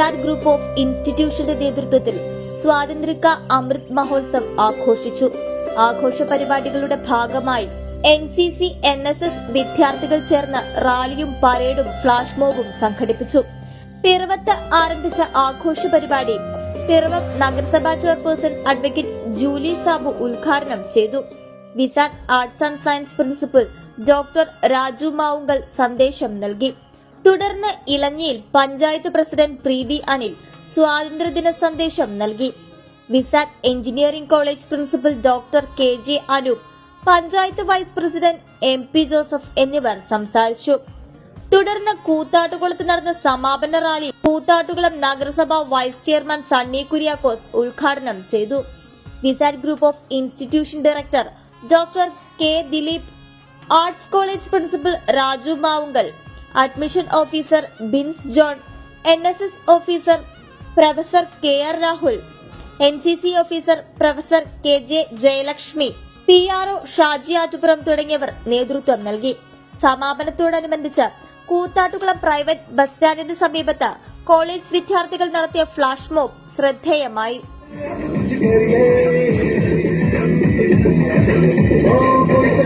വിസാദ് group of ഇൻസ്റ്റിറ്റ്യൂഷന്റെ നേതൃത്വത്തിൽ സ്വാതന്ത്ര്യക്ക അമൃത് മഹോത്സവ് ആഘോഷിച്ചു. ആഘോഷ പരിപാടികളുടെ ഭാഗമായി N C C N S S വിദ്യാർത്ഥികൾ ചേർന്ന് റാലിയും പരേഡും ഫ്ളാഷ് മോബും സംഘടിപ്പിച്ചു. പിറവത്ത് ആരംഭിച്ച ആഘോഷ പരിപാടി പിറവം നഗരസഭാ ചെയർപേഴ്സൺ അഡ്വക്കേറ്റ് ജൂലി സാബു ഉദ്ഘാടനം ചെയ്തു. വിസാൻ arts and science principal doctor Raju Mavunkal സന്ദേശം നൽകി. തുടർന്ന് ഇളഞ്ഞിയിൽ പഞ്ചായത്ത് പ്രസിഡന്റ് പ്രീതി അനിൽ സ്വാതന്ത്ര്യദിന സന്ദേശം നൽകി. VISAT engineering college principal doctor K J Anoop panchayat vice president M P Joseph എന്നിവർ സംസാരിച്ചു. തുടർന്ന് കൂത്താട്ടുകുളത്ത് നടന്ന സമാപന റാലി കൂത്താട്ടുകുളം നഗരസഭ വൈസ് ചെയർമാൻ സണ്ണി കുര്യാക്കോസ് ഉദ്ഘാടനം ചെയ്തു. VISAT group of institution director doctor K Dileep arts college principal Raju Mavunkal admission officer Bins John N S S officer professor K R Rahul N C C officer professor K J Jayalakshmi P R O Shaji Attupuram തുടങ്ങിയവർ നേതൃത്വം നൽകി. സമാപനത്തോടനുബന്ധിച്ച് Koothattukulam private bus സ്റ്റാൻഡിന് സമീപത്ത് college വിദ്യാർത്ഥികൾ നടത്തിയ flash mob ശ്രദ്ധേയമായി. Vsat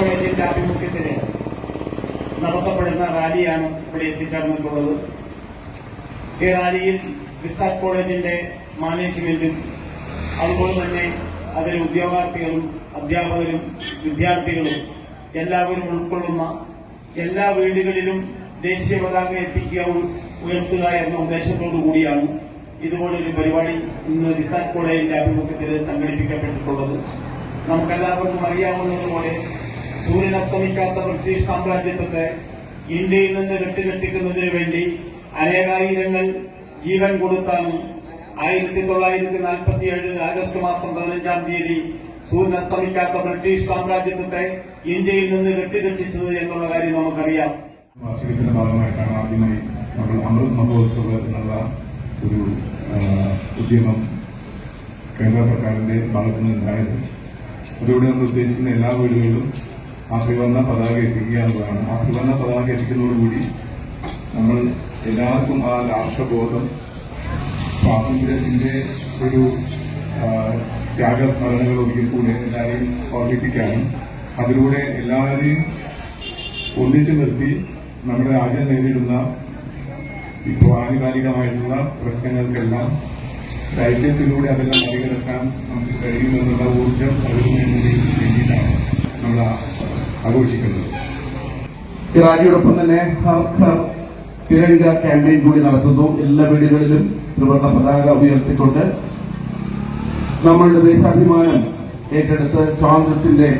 കോളേജിന്റെ ആഭിമുഖ്യത്തിൽ നടത്തപ്പെടുന്ന റാലിയാണ് ഇവിടെ എത്തിച്ചേർന്നിട്ടുള്ളത്. ഈ റാലിയിൽ വിസാറ്റ് കോളേജിന്റെ മാനേജ്മെന്റും അതുപോലെ തന്നെ അതിലെ ഉദ്യോഗാർത്ഥികളും അധ്യാപകരും വിദ്യാർത്ഥികളും എല്ലാവരും ഉൾക്കൊള്ളുന്ന എല്ലാ വീടുകളിലും ദേശീയ പതാക എത്തിക്കുക ഉയർത്തുക എന്ന ഉദ്ദേശത്തോടു കൂടിയാണ് ഇതുപോലൊരു പരിപാടി ഇന്ന് വിസാറ്റ് കോളേജിന്റെ ആഭിമുഖ്യത്തിൽ സംഘടിപ്പിക്കപ്പെട്ടിട്ടുള്ളത്. നമുക്കെല്ലാവർക്കും അറിയാവുന്നതുപോലെ സൂര്യൻ അസ്തമിക്കാത്ത ബ്രിട്ടീഷ് സാമ്രാജ്യത്വത്തെ ഇന്ത്യയിൽ നിന്ന് കെട്ടുകെട്ടിക്കുന്നതിന് വേണ്ടി അനേകായിരങ്ങൾ ജീവൻ കൊടുത്താണ് ആയിരത്തി തൊള്ളായിരത്തി നാൽപ്പത്തി ഏഴ് ആഗസ്റ്റ് മാസം പതിനഞ്ചാം തീയതി സൂര്യൻ അസ്തമിക്കാത്ത ബ്രിട്ടീഷ് സാമ്രാജ്യത്വത്തെ ഇന്ത്യയിൽ നിന്ന് കെട്ടുകെട്ടിച്ചത് എന്നുള്ള കാര്യം നമുക്കറിയാം. വാർഷികത്തിന്റെ ഭാഗമായിട്ടാണ് ആദ്യമായി നമ്മൾ അമൃത് മഹോത്സവ് എന്നുള്ള ഒരു ഉദ്യമം കേന്ദ്ര സർക്കാരിന്റെ ഭാഗത്തു നിന്നുണ്ടായത് അതിലൂടെ നമ്മൾ ഉദ്ദേശിക്കുന്ന എല്ലാ വീടുകളിലും ആ ത്രിവർണ പതാക എത്തിക്കുക എന്നതാണ്. ആ ത്രിവർണ പതാക എത്തിക്കുന്നതോടുകൂടി നമ്മൾ എല്ലാവർക്കും ആ രാഷ്ട്രബോധം സ്വാതന്ത്ര്യത്തിന്റെ ഒരു ത്യാഗസ്മരണകൾ ഒരിക്കൽ കൂടെ എല്ലാവരെയും ഓർമ്മിപ്പിക്കാനും അതിലൂടെ എല്ലാവരെയും ഒന്നിച്ചു നിർത്തി നമ്മുടെ രാജ്യം നേരിടുന്ന ഇപ്പോൾ ആനുകാലികമായിട്ടുള്ള പ്രശ്നങ്ങൾക്കെല്ലാം ദൈത്യത്തിലൂടെ അതെല്ലാം മറികടക്കാൻ നമുക്ക് കഴിയുമെന്നുള്ള ഊർജം അതിനു വേണ്ടി ആഘോഷിക്കുന്നത്. ഈ റാലിയോടൊപ്പം തന്നെ ഹർ ഹർ തിരങ്ക ക്യാമ്പയിൻ കൂടി നടത്തുന്നു. എല്ലാ വീടുകളിലും ത്രിവർണ പതാക ഉയർത്തിക്കൊണ്ട് നമ്മളുടെ ദേശാഭിമാനം ഏറ്റെടുത്ത് സ്വാതന്ത്ര്യത്തിന്റെ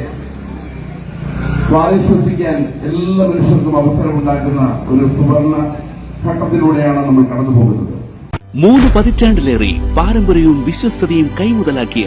വായുശ്വസിക്കാൻ എല്ലാ മനുഷ്യർക്കും അവസരമുണ്ടാക്കുന്ന ഒരു സുവർണ ഘട്ടത്തിലൂടെയാണ് നമ്മൾ കടന്നു പോകുന്നത് മൂന്ന് പതിറ്റാണ്ടിലേറെ പാരമ്പര്യവും വിശ്വസ്തതയും കൈമുതലാക്കിയ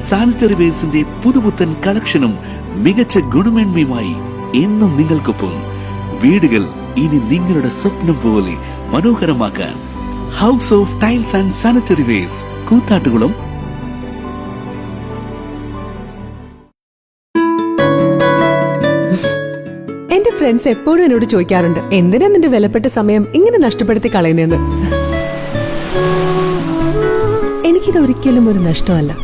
സാനിറ്ററി വേസിന്റെ പുതുപുത്തൻ കളക്ഷനും മികച്ച ഗുണമേന്മയുമായി എന്നും നിങ്ങൾക്കൊപ്പം. വീടുകൾ ഇനി നിങ്ങളുടെ സ്വപ്നം പോലെ മനോഹരമാക്കാൻ house of tiles and sanitary wares Koothattukulam. എന്റെ ഫ്രണ്ട്സ് എപ്പോഴും എന്നോട് ചോദിക്കാറുണ്ട് എന്തിനാ നിന്റെ വിലപ്പെട്ട സമയം ഇങ്ങനെ നഷ്ടപ്പെടുത്തി കളയുന്നതെന്ന്? എനിക്കിത് ഒരിക്കലും ഒരു നഷ്ടമല്ല.